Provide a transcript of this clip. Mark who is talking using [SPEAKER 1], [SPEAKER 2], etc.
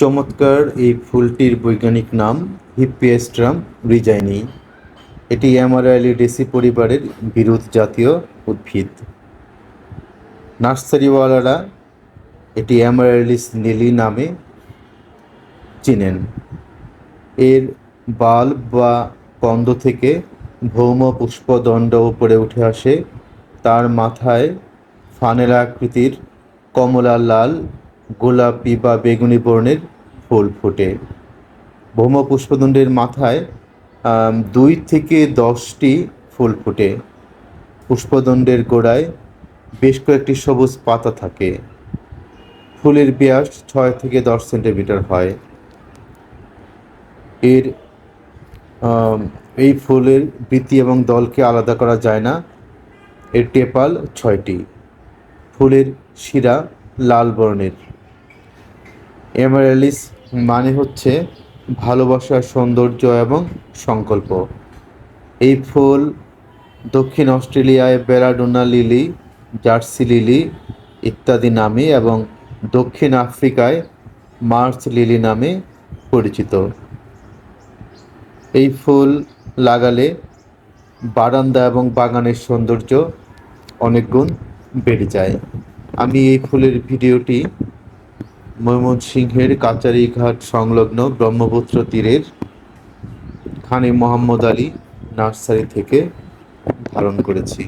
[SPEAKER 1] চমৎকার এই ফুলটির বৈজ্ঞানিক নাম হিপিয়েস্ট্রাম রিজাইনি। এটি অ্যামারালিডেসি পরিবারের বিরুৎ জাতীয় উদ্ভিদ। নার্সারিওয়ালারা এটি অ্যামারালিস নীলি নামে চিনেন। এর বাল্ব বা কন্দ থেকে ভৌম পুষ্পদণ্ড উপরে উঠে আসে। তার মাথায় ফানেল আকৃতির কমলা লাল গোলাপি বা বেগুনি বর্ণের ফুল ফোটে। ভৌম পুষ্পদণ্ডের মাথায় দুই থেকে দশটি ফুল ফোটে। পুষ্পদণ্ডের গোড়ায় বেশ কয়েকটি সবুজ পাতা থাকে। ফুলের ব্যাস ছয় থেকে দশ সেন্টিমিটার হয়। এর এই ফুলের বৃত্তি এবং দলকে আলাদা করা যায় না। এর টেপাল ছয়টি। ফুলের শিরা লাল বর্ণের। এমারেলিস মানে হচ্ছে ভালোবাসার সৌন্দর্য এবং সংকল্প। এই ফুল দক্ষিণ অস্ট্রেলিয়ায় বেলাডোনা লিলি, জার্সি লিলি ইত্যাদি নামে এবং দক্ষিণ আফ্রিকায় মার্চ লিলি নামে পরিচিত। এই ফুল লাগালে বারান্দা এবং বাগানের সৌন্দর্য অনেক গুণ বেড়ে যায়। আমি এই ফুলের ভিডিওটি ময়মনসিংহের কাচারিঘাট সংলগ্ন ব্রহ্মপুত্র তীরের খানি মোহাম্মদ আলী নার্সারি থেকে ধারণ করেছি।